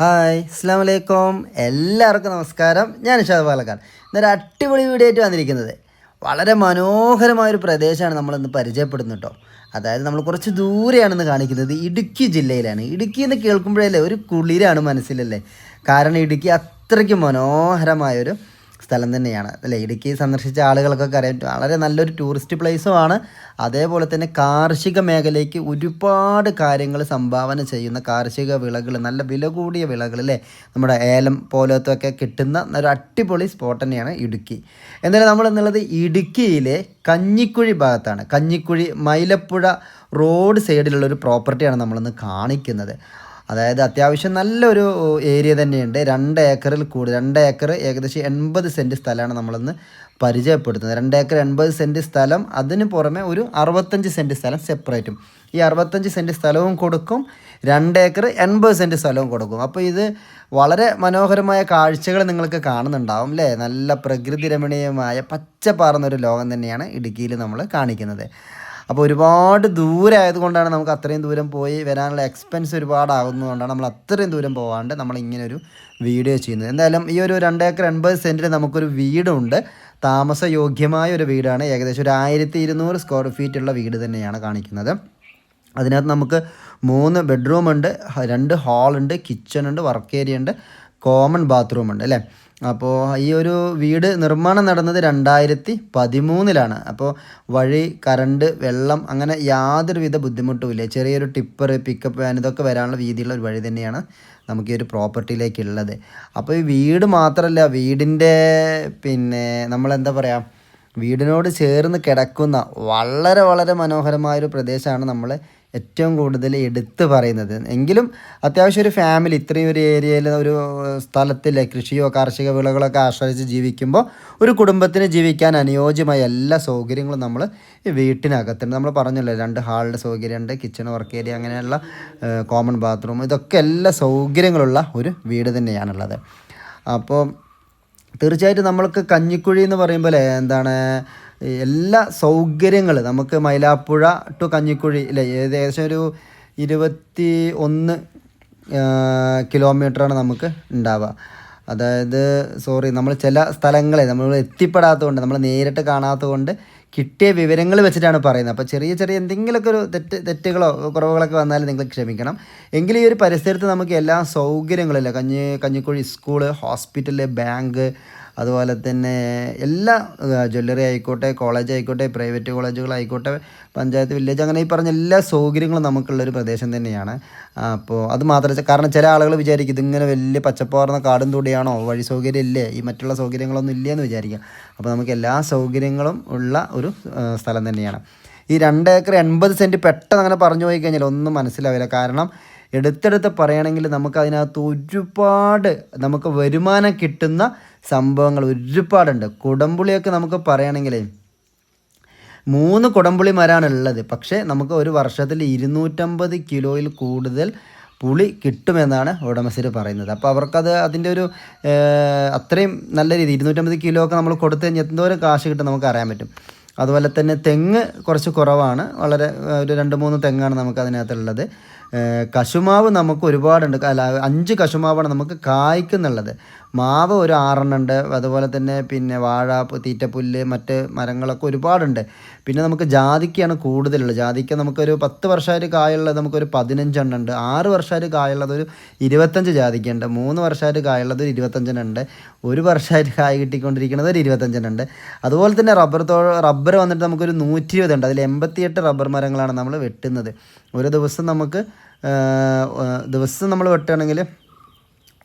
Hi അസ്സാം വലൈക്കും എല്ലാവർക്കും നമസ്കാരം. ഞാൻ ഇഷാദ് പാലക്കാട്. ഇന്നൊരു അടിപൊളി വീഡിയോ ആയിട്ട് വന്നിരിക്കുന്നത്. വളരെ മനോഹരമായ ഒരു പ്രദേശമാണ് നമ്മളിന്ന് പരിചയപ്പെടുന്നത് കേട്ടോ അതായത് നമ്മൾ കുറച്ച് ദൂരെയാണെന്ന് കാണിക്കുന്നത് ഇടുക്കി ജില്ലയിലാണ്. ഇടുക്കി എന്ന് കേൾക്കുമ്പോഴല്ലേ ഒരു കുളിരാണ് മനസ്സിലല്ലേ? കാരണം ഇടുക്കി അത്രയ്ക്ക് മനോഹരമായൊരു സ്ഥലം തന്നെയാണ്. അല്ലേ? ഇടുക്കി സന്ദർശിച്ച ആളുകൾക്കൊക്കെ അറിയാം. വളരെ നല്ലൊരു ടൂറിസ്റ്റ് പ്ലേസുമാണ് അതേപോലെ തന്നെ കാർഷിക മേഖലയ്ക്ക് ഒരുപാട് കാര്യങ്ങൾ സംഭാവന ചെയ്യുന്ന കാർഷിക വിളകൾ നല്ല വില കൂടിയ വിളകൾ അല്ലേ? നമ്മുടെ ഏലം പോലത്തൊക്കെ കിട്ടുന്ന ഒരു അടിപൊളി സ്പോട്ട് തന്നെയാണ് ഇടുക്കി. എന്നാലും നമ്മൾ എന്നുള്ളത് ഇടുക്കിയിലെ കഞ്ഞിക്കുഴി ഭാഗത്താണ്. കഞ്ഞിക്കുഴി മൈലപ്പുഴ റോഡ് സൈഡിലുള്ള ഒരു പ്രോപ്പർട്ടിയാണ് നമ്മളിന്ന് കാണിക്കുന്നത്. അതായത് അത്യാവശ്യം നല്ലൊരു ഏരിയ തന്നെയുണ്ട്. രണ്ട് ഏക്കറിൽ കൂടുതൽ രണ്ട് ഏക്കർ ഏകദേശം എൺപത് സെന്റ് സ്ഥലമാണ് നമ്മളിന്ന് പരിചയപ്പെടുത്തുന്നത്. രണ്ട് ഏക്കർ എൺപത് സെന്റ് സ്ഥലം അതിന് പുറമെ ഒരു അറുപത്തഞ്ച് സെന്റ് സ്ഥലം സെപ്പറേറ്റും ഈ അറുപത്തഞ്ച് സെന്റ് സ്ഥലവും കൊടുക്കും രണ്ട് ഏക്കർ എൺപത് സെന്റ് സ്ഥലവും കൊടുക്കും. അപ്പോൾ ഇത് വളരെ മനോഹരമായ കാഴ്ചകൾ നിങ്ങൾക്ക് കാണുന്നുണ്ടാവും അല്ലേ നല്ല പ്രകൃതി രമണീയമായ പച്ചപ്പാർന്നൊരു ലോകം തന്നെയാണ് ഇടുക്കിയിൽ നമ്മൾ കാണിക്കുന്നത്. അപ്പോൾ ഒരുപാട് ദൂരം ആയതുകൊണ്ടാണ് നമുക്ക് അത്രയും ദൂരം പോയി വരാനുള്ള എക്സ്പെൻസ് ഒരുപാട് ആകുന്നതുകൊണ്ടാണ് നമ്മൾ അത്രയും ദൂരം പോകാണ്ട് നമ്മൾ ഇങ്ങനെ ഒരു വീഡിയോ ചെയ്യുന്നത്. എന്തായാലും ഈ ഒരു രണ്ട് ഏക്കർ എൺപത് സെന്റിൽ നമുക്കൊരു വീടുണ്ട്. താമസയോഗ്യമായ ഒരു വീടാണ്. ഏകദേശം ഒരു ആയിരത്തി ഇരുന്നൂറ് സ്ക്വയർ ഫീറ്റ് ഉള്ള വീട് തന്നെയാണ് കാണിക്കുന്നത്. അതിനകത്ത് നമുക്ക് മൂന്ന് ബെഡ്റൂം ഉണ്ട് രണ്ട് ഹാളുണ്ട് കിച്ചൺ ഉണ്ട് വർക്ക് ഏരിയ ഉണ്ട് കോമൺ ബാത്റൂം ഉണ്ട് അല്ലേ? അപ്പോൾ ഈ ഒരു വീട് നിർമ്മാണം നടന്നത് രണ്ടായിരത്തി പതിമൂന്നിലാണ്. അപ്പോൾ വഴി കറണ്ട് വെള്ളം അങ്ങനെ യാതൊരുവിധ ബുദ്ധിമുട്ടും ഇല്ല. ചെറിയൊരു ടിപ്പർ പിക്കപ്പ് വാൻ ഇതൊക്കെ വരാനുള്ള രീതിയിലുള്ള ഒരു വഴി തന്നെയാണ് നമുക്ക് ഈ ഒരു പ്രോപ്പർട്ടിയിലേക്ക് ഉള്ളത് അപ്പോൾ ഈ വീട് മാത്രമല്ല വീടിന്റെ പിന്നെ നമ്മളെന്താ പറയുക വീടിനോട് ചേർന്ന് കിടക്കുന്ന വളരെ വളരെ മനോഹരമായൊരു പ്രദേശമാണ് നമ്മൾ ഏറ്റവും കൂടുതൽ എടുത്തു പറയുന്നത്. എങ്കിലും അത്യാവശ്യം ഒരു ഫാമിലി ഇത്രയും ഒരു ഏരിയയിൽ ഒരു സ്ഥലത്തിൽ കൃഷിയോ കാർഷിക വിളകളൊക്കെ ആശ്രയിച്ച് ജീവിക്കുമ്പോൾ ഒരു കുടുംബത്തിന് ജീവിക്കാൻ അനുയോജ്യമായ എല്ലാ സൗകര്യങ്ങളും നമ്മൾ വീട്ടിനകത്തുണ്ട്. നമ്മൾ പറഞ്ഞല്ലോ രണ്ട് ഹാളിന്റെ സൗകര്യമുണ്ട് കിച്ചൺ വർക്ക് ഏരിയ അങ്ങനെയുള്ള കോമൺ ബാത്റൂം ഇതൊക്കെ എല്ലാ സൗകര്യങ്ങളുള്ള ഒരു വീട് തന്നെയാണുള്ളത്. അപ്പോൾ തീർച്ചയായിട്ടും നമ്മൾക്ക് കഞ്ഞിക്കുഴി എന്ന് പറയുമ്പോൾ എന്താണ് എല്ലാ സൗകര്യങ്ങൾ നമുക്ക് മൈലാപ്പുഴ ടു കഞ്ഞിക്കുഴി ഇല്ലേ ഏകദേശം ഒരു ഇരുപത്തി ഒന്ന് കിലോമീറ്ററാണ് നമുക്ക് ഉണ്ടാവുക. അതായത് സോറി നമ്മൾ ചില സ്ഥലങ്ങളെ നമ്മൾ എത്തിപ്പെടാത്തതുകൊണ്ട് നമ്മൾ നേരിട്ട് കാണാത്തതുകൊണ്ട് കിട്ടിയ വിവരങ്ങൾ വെച്ചിട്ടാണ് പറയുന്നത്. അപ്പോൾ ചെറിയ ചെറിയ എന്തെങ്കിലുമൊക്കെ ഒരു തെറ്റ് തെറ്റുകളോ കുറവുകളൊക്കെ വന്നാൽ നിങ്ങൾ ക്ഷമിക്കണം. എങ്കിലും ഈ ഒരു പരിസരത്ത് നമുക്ക് എല്ലാ സൗകര്യങ്ങളില്ല കഞ്ഞി കഞ്ഞിക്കുഴി സ്കൂൾ ഹോസ്പിറ്റൽ ബാങ്ക് അതുപോലെ തന്നെ എല്ലാ ജ്വല്ലറി ആയിക്കോട്ടെ കോളേജ് ആയിക്കോട്ടെ പ്രൈവറ്റ് കോളേജുകളായിക്കോട്ടെ പഞ്ചായത്ത് വില്ലേജ് അങ്ങനെ ഈ പറഞ്ഞ എല്ലാ സൗകര്യങ്ങളും നമുക്കുള്ളൊരു പ്രദേശം തന്നെയാണ്. അപ്പോൾ അത് മാത്രമല്ല കാരണം ചില ആളുകൾ വിചാരിക്കും ഇതിങ്ങനെ വലിയ പച്ചപ്പാർന്ന കാടും തൂടിയാണോ വഴി സൗകര്യം ഇല്ലേ ഈ മറ്റുള്ള സൗകര്യങ്ങളൊന്നും ഇല്ലേ എന്ന് വിചാരിക്കുക അപ്പോൾ നമുക്ക് എല്ലാ സൗകര്യങ്ങളും ഉള്ള ഒരു സ്ഥലം തന്നെയാണ്. ഈ രണ്ട് ഏക്കർ എൺപത് സെന്റ് പെട്ടെന്ന് അങ്ങനെ പറഞ്ഞു പോയി കഴിഞ്ഞാൽ ഒന്നും മനസ്സിലാവില്ല. കാരണം എടുത്തെടുത്ത് പറയുകയാണെങ്കിൽ നമുക്ക് അതിനകത്ത് ഒരുപാട് നമുക്ക് വരുമാനം കിട്ടുന്ന സംഭവങ്ങൾ ഒരുപാടുണ്ട്. കുടംപുളിയൊക്കെ നമുക്ക് പറയുകയാണെങ്കിലേ മൂന്ന് കുടംപുളി ഉള്ളത് പക്ഷേ നമുക്ക് ഒരു വർഷത്തിൽ ഇരുന്നൂറ്റമ്പത് കിലോയിൽ കൂടുതൽ പുളി കിട്ടുമെന്നാണ് ഉടമസ്ഥർ പറയുന്നത്. അപ്പോൾ അവർക്കത് അതിന്റെ ഒരു അത്രയും നല്ല രീതി ഇരുന്നൂറ്റമ്പത് കിലോ ഒക്കെ നമ്മൾ കൊടുത്തു കഴിഞ്ഞാൽ എന്തോരം കാശ് കിട്ടും നമുക്ക് അറിയാൻ പറ്റും. അതുപോലെ തന്നെ തെങ്ങ് കുറച്ച് കുറവാണ്. വളരെ ഒരു രണ്ട് മൂന്ന് തെങ്ങാണ് നമുക്ക് അതിനകത്തുള്ളത്. കശുമാവ് നമുക്ക് ഒരുപാടുണ്ട്. അല്ല അഞ്ച് കശുമാവാണ് നമുക്ക് കായ്ക്കുന്നുള്ളത്. മാവ് ഒരു ആറെണ്ണം ഉണ്ട് അതുപോലെ തന്നെ പിന്നെ വാഴ തീറ്റപ്പുല്ല് മറ്റ് മരങ്ങളൊക്കെ ഒരുപാടുണ്ട്. പിന്നെ നമുക്ക് ജാതിക്കയാണ് കൂടുതലുള്ളത്. ജാതിക്ക നമുക്കൊരു പത്ത് വർഷമായിട്ട് കായുള്ളത് നമുക്കൊരു പതിനഞ്ചെണ്ണം ഉണ്ട് ആറ് വർഷമായിട്ട് കായുള്ളത് ഒരു ഇരുപത്തഞ്ച് ജാതിക്കുണ്ട്. മൂന്ന് വർഷമായിട്ട് കായുള്ളത് ഒരു ഇരുപത്തഞ്ചെണ്ണം ഉണ്ട് ഒരു വർഷമായിട്ട് കായ് കിട്ടിക്കൊണ്ടിരിക്കുന്നത് ഒരു ഇരുപത്തഞ്ചെണ്ണം ഉണ്ട് അതുപോലെ തന്നെ റബ്ബർ തോ റബ്ബർ വന്നിട്ട് നമുക്കൊരു നൂറ്റി ഇരുപതുണ്ട് അതിൽ എൺപത്തിയെട്ട് റബ്ബർ മരങ്ങളാണ് നമ്മൾ വെട്ടുന്നത്. ഒരു ദിവസം നമുക്ക് ദിവസം നമ്മൾ വെട്ടുകയാണെങ്കിൽ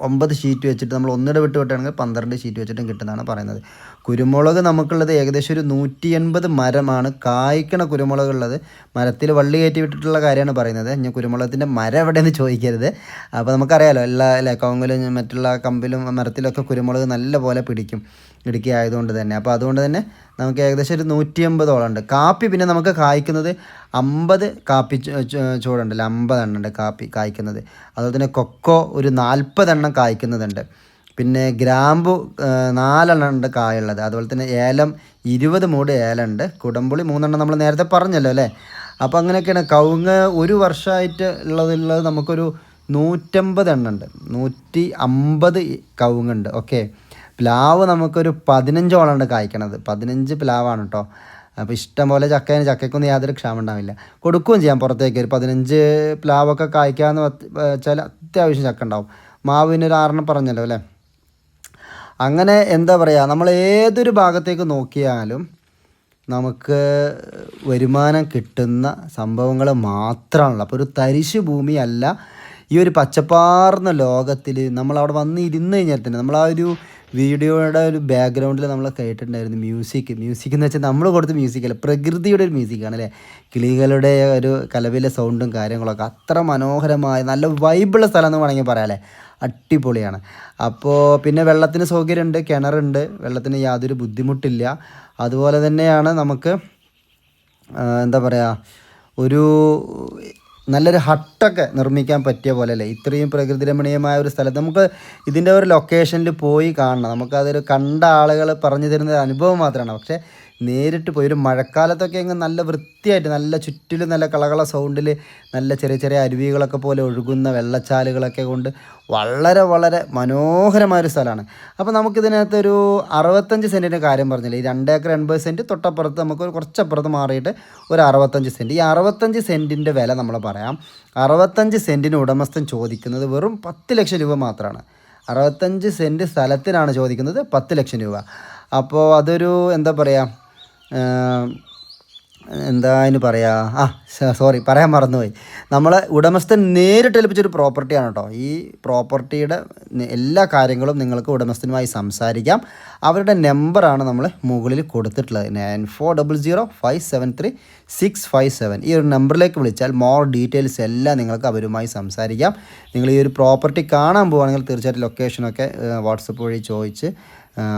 ഒമ്പത് ഷീറ്റ് വെച്ചിട്ട് നമ്മൾ ഒന്നിട വിട്ട് വിട്ടാണെങ്കിൽ പന്ത്രണ്ട് ഷീറ്റ് വെച്ചിട്ടും കിട്ടുന്നതാണ് പറയുന്നത്. കുരുമുളക് നമുക്കുള്ളത് ഏകദേശം ഒരു നൂറ്റി എൺപത് മരമാണ്. കായ്ക്കണ കുരുമുളക് ഉള്ളത്. മരത്തിൽ വള്ളി കയറ്റി വിട്ടിട്ടുള്ള കാര്യമാണ് പറയുന്നത്. ഞാൻ കുരുമുളകത്തിന്റെ മരം എവിടെയെന്ന് ചോദിക്കരുത്. അപ്പോൾ നമുക്കറിയാലോ എല്ലാ അല്ലേ മറ്റുള്ള കമ്പിലും മരത്തിലൊക്കെ കുരുമുളക് നല്ല പോലെ പിടിക്കും. ഇടുക്കി ആയതുകൊണ്ട് തന്നെ. അപ്പോൾ അതുകൊണ്ട് തന്നെ നമുക്ക് ഏകദേശം ഒരു നൂറ്റി അമ്പതോളം ഉണ്ട്. കാപ്പി പിന്നെ നമുക്ക് കായ്ക്കുന്നത് അമ്പത് കാപ്പി ചൂടുണ്ടല്ലോ. അമ്പതെണ്ണം ഉണ്ട് കാപ്പി കായ്ക്കുന്നത്. അതുപോലെ തന്നെ കൊക്കോ ഒരു നാൽപ്പതെണ്ണം കായ്ക്കുന്നതുണ്ട്. പിന്നെ ഗ്രാമ്പു നാലെണ്ണം ഉണ്ട് കായുള്ളത്. അതുപോലെ തന്നെ ഏലം ഇരുപത് മൂട് ഏലം ഉണ്ട് കുടംപുളി മൂന്നെണ്ണം നമ്മൾ നേരത്തെ പറഞ്ഞല്ലോ അല്ലേ? അപ്പോൾ അങ്ങനെയൊക്കെയാണ്. കവുങ്ങ് ഒരു വർഷമായിട്ട് ഉള്ളതുള്ളത് നമുക്കൊരു നൂറ്റമ്പത് എണ്ണം ഉണ്ട് നൂറ്റി അമ്പത് കവുങ്ങുണ്ട്. ഓക്കെ. പ്ലാവ് നമുക്കൊരു പതിനഞ്ചോളം കായ്ക്കണത്. പതിനഞ്ച് പ്ലാവാണ് കേട്ടോ അപ്പോൾ ഇഷ്ടം പോലെ ചക്കേന് ചക്കയ്ക്കൊന്നും യാതൊരു ക്ഷാമം ഉണ്ടാവില്ല കൊടുക്കുകയും ചെയ്യാം പുറത്തേക്ക്. ഒരു പതിനഞ്ച് പ്ലാവൊക്കെ കായ്ക്കാന്ന് വെച്ചാൽ അത്യാവശ്യം ചക്ക ഉണ്ടാവും മാവിന് ഒരു ആറെണ്ണം പറഞ്ഞല്ലോ അല്ലേ? അങ്ങനെ എന്താ പറയുക നമ്മൾ ഏതൊരു ഭാഗത്തേക്ക് നോക്കിയാലും നമുക്ക് വരുമാനം കിട്ടുന്ന സംഭവങ്ങൾ മാത്രമാണല്ലോ അപ്പോൾ ഒരു തരിശു ഭൂമിയല്ല. ഈ ഒരു പച്ചപ്പാർന്ന ലോകത്തിൽ നമ്മൾ അവിടെ വന്ന് ഇരുന്ന് കഴിഞ്ഞാൽ തന്നെ നമ്മൾ ആ ഒരു വീഡിയോയുടെ ഒരു ബാക്ക്ഗ്രൗണ്ടിൽ നമ്മൾ കേട്ടിട്ടുണ്ടായിരുന്നു മ്യൂസിക് മ്യൂസിക് എന്ന് വെച്ചാൽ നമ്മൾ കൊടുത്ത മ്യൂസിക് അല്ല? പ്രകൃതിയുടെ ഒരു മ്യൂസിക്കാണ് അല്ലേ കിളികളുടെ ഒരു കലവിലെ സൗണ്ടും കാര്യങ്ങളൊക്കെ അത്ര മനോഹരമായ നല്ല വൈബുള്ള സ്ഥലം എന്ന് വേണമെങ്കിൽ പറയാം അല്ലേ? അടിപൊളിയാണ്. അപ്പോൾ പിന്നെ വെള്ളത്തിന് സൗകര്യമുണ്ട് കിണറുണ്ട്. വെള്ളത്തിന് യാതൊരു ബുദ്ധിമുട്ടില്ല. അതുപോലെ തന്നെയാണ് നമുക്ക് എന്താ പറയുക ഒരു നല്ലൊരു ഹട്ടൊക്കെ നിർമ്മിക്കാൻ പറ്റിയ പോലെ അല്ലേ ഇത്രയും പ്രകൃതി രമണീയമായ ഒരു സ്ഥലത്ത് നമുക്ക് ഇതിന്റെ ഒരു ലൊക്കേഷനിൽ പോയി കാണണം. നമുക്കതൊരു കണ്ട ആളുകൾ പറഞ്ഞു തരുന്ന അനുഭവം മാത്രമാണ്. പക്ഷേ നേരിട്ട് പോയി ഒരു മഴക്കാലത്തൊക്കെ അങ്ങ് നല്ല വൃത്തിയായിട്ട് നല്ല ചുറ്റിലും നല്ല കളകള സൗണ്ടിൽ നല്ല ചെറിയ ചെറിയ അരുവികളൊക്കെ പോലെ ഒഴുകുന്ന വെള്ളച്ചാലുകളൊക്കെ കൊണ്ട് വളരെ വളരെ മനോഹരമായൊരു സ്ഥലമാണ്. അപ്പോൾ നമുക്കിതിനകത്ത് ഒരു അറുപത്തഞ്ച് സെന്റിന്റെ കാര്യം പറഞ്ഞില്ലേ? ഈ രണ്ട് ഏക്കർ എൺപത് സെന്റ് തൊട്ടപ്പുറത്ത് നമുക്ക് കുറച്ചപ്പുറത്ത് മാറിയിട്ട് ഒരു അറുപത്തഞ്ച് സെന്റ് ഈ അറുപത്തഞ്ച് സെന്റിന്റെ വില നമ്മൾ പറയാം. അറുപത്തഞ്ച് സെന്റിന് ഉടമസ്ഥൻ ചോദിക്കുന്നത് വെറും പത്ത് ലക്ഷം രൂപ മാത്രമാണ് അറുപത്തഞ്ച് സെന്റ് സ്ഥലത്തിനാണ് ചോദിക്കുന്നത് പത്ത് ലക്ഷം രൂപ. അപ്പോൾ അതൊരു എന്താ പറയുക എന്താ അതിന് പറയാ? ആ സോറി പറയാൻ മറന്നുപോയി. നമ്മളെ ഉടമസ്ഥൻ നേരിട്ട് ഏൽപ്പിച്ചൊരു പ്രോപ്പർട്ടിയാണ് കേട്ടോ ഈ പ്രോപ്പർട്ടിയുടെ എല്ലാ കാര്യങ്ങളും നിങ്ങൾക്ക് ഉടമസ്ഥനുമായി സംസാരിക്കാം. അവരുടെ നമ്പറാണ് നമ്മൾ മുകളിൽ കൊടുത്തിട്ടുള്ളത്. Nine four double zero five seven three six five seven. ഈ ഒരു നമ്പറിലേക്ക് വിളിച്ചാൽ മോർ ഡീറ്റെയിൽസ് എല്ലാം നിങ്ങൾക്ക് അവരുമായി സംസാരിക്കാം. നിങ്ങൾ ഈ ഒരു പ്രോപ്പർട്ടി കാണാൻ പോവുകയാണെങ്കിൽ തീർച്ചയായിട്ടും ലൊക്കേഷനൊക്കെ വാട്സപ്പ് വഴി ചോദിച്ച്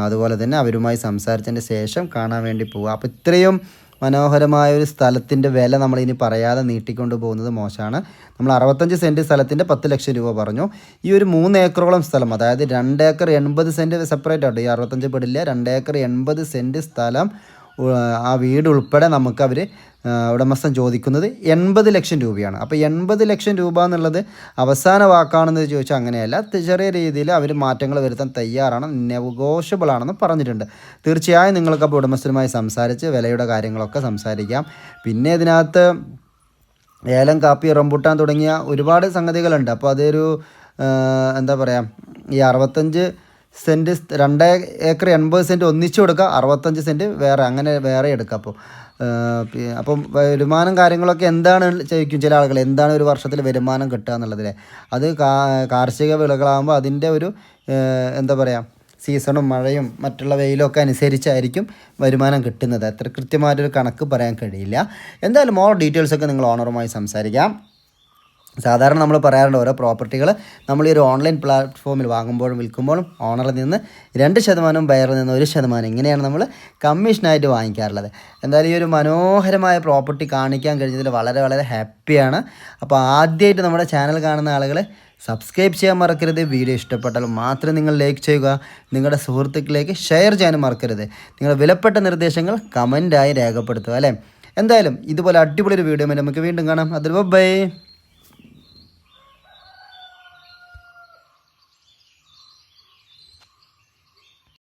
അതുപോലെ തന്നെ അവരുമായി സംസാരിച്ചതിന് ശേഷം കാണാൻ വേണ്ടി പോവുക. അപ്പോൾ ഇത്രയും മനോഹരമായ ഒരു സ്ഥലത്തിന്റെ വില നമ്മളിനി പറയാതെ നീട്ടിക്കൊണ്ട് പോകുന്നത് മോശമാണ്. നമ്മൾ അറുപത്തഞ്ച് സെന്റ് സ്ഥലത്തിന്റെ പത്ത് ലക്ഷം രൂപ പറഞ്ഞു. ഈ ഒരു മൂന്ന് ഏക്കറോളം സ്ഥലം അതായത് രണ്ട് ഏക്കർ എൺപത് സെന്റ് സെപ്പറേറ്റ് ആട്ടോ ഈ അറുപത്തഞ്ച് പെടില്ല രണ്ട് ഏക്കർ എൺപത് സെന്റ് സ്ഥലം ആ വീട് ഉൾപ്പെടെ നമുക്ക് അവർ ഉടമസ്ഥൻ ചോദിക്കുന്നത് എൺപത് ലക്ഷം രൂപയാണ്. അപ്പോൾ എൺപത് ലക്ഷം രൂപ എന്നുള്ളത് അവസാന വാക്കാണെന്ന് ചോദിച്ചാൽ അങ്ങനെയല്ല. ചെറിയ രീതിയിൽ അവർ മാറ്റങ്ങൾ വരുത്താൻ തയ്യാറാണ് നെഗോഷ്യബിൾ ആണെന്ന് പറഞ്ഞിട്ടുണ്ട്. തീർച്ചയായും നിങ്ങൾക്ക് അപ്പോൾ ഉടമസ്ഥരുമായി സംസാരിച്ച് വിലയുടെ കാര്യങ്ങളൊക്കെ സംസാരിക്കാം. പിന്നെ ഇതിനകത്ത് ഏലം കാപ്പി റംബുട്ടാൻ തുടങ്ങിയ ഒരുപാട് സംഗതികളുണ്ട്. അപ്പോൾ അതൊരു എന്താ പറയുക ഈ അറുപത്തഞ്ച് സെന്റ് സ് രണ്ട് ഏക്കർ എൺപത് സെന്റ് ഒന്നിച്ചു കൊടുക്കുക അറുപത്തഞ്ച് സെന്റ് വേറെ അങ്ങനെ വേറെ എടുക്കുക അപ്പോൾ. അപ്പം വരുമാനം കാര്യങ്ങളൊക്കെ എന്താണ് ചോദിക്കും ചില ആളുകൾ എന്താണ് ഒരു വർഷത്തിൽ വരുമാനം കിട്ടുക എന്നുള്ളതിലെ? അത് കാർഷിക വിളകളാകുമ്പോൾ അതിന്റെ ഒരു എന്താ പറയുക സീസണും മഴയും മറ്റുള്ള വെയിലും ഒക്കെ അനുസരിച്ചായിരിക്കും വരുമാനം കിട്ടുന്നത്. അത്ര കൃത്യമായിട്ടൊരു കണക്ക് പറയാൻ കഴിയില്ല. എന്തായാലും മോർ ഡീറ്റെയിൽസൊക്കെ നിങ്ങൾ ഓണറുമായി സംസാരിക്കാം. സാധാരണ നമ്മൾ പറയാറുണ്ട് ഓരോ പ്രോപ്പർട്ടികൾ നമ്മൾ ഈ ഒരു ഓൺലൈൻ പ്ലാറ്റ്ഫോമിൽ വാങ്ങുമ്പോഴും വിൽക്കുമ്പോഴും ഓണറിൽ നിന്ന് രണ്ട് ശതമാനം ബയറിൽ നിന്ന് ഒരു ശതമാനം ഇങ്ങനെയാണ് നമ്മൾ കമ്മീഷനായിട്ട് വാങ്ങിക്കാറുള്ളത്. എന്തായാലും ഈ ഒരു മനോഹരമായ പ്രോപ്പർട്ടി കാണിക്കാൻ കഴിഞ്ഞതിൽ വളരെ വളരെ ഹാപ്പിയാണ്. അപ്പോൾ ആദ്യമായിട്ട് നമ്മുടെ ചാനൽ കാണുന്ന ആളുകൾ സബ്സ്ക്രൈബ് ചെയ്യാൻ മറക്കരുത്. വീഡിയോ ഇഷ്ടപ്പെട്ടാൽ മാത്രം നിങ്ങൾ ലൈക്ക് ചെയ്യുക. നിങ്ങളുടെ സുഹൃത്തുക്കളിലേക്ക് ഷെയർ ചെയ്യാനും മറക്കരുത്. നിങ്ങളുടെ വിലപ്പെട്ട നിർദ്ദേശങ്ങൾ കമന്റായി രേഖപ്പെടുത്തുക അല്ലേ? എന്തായാലും ഇതുപോലെ അടിപൊളി ഒരു വീഡിയോ നമുക്ക് വീണ്ടും കാണാം. അതിൽ ബൈ.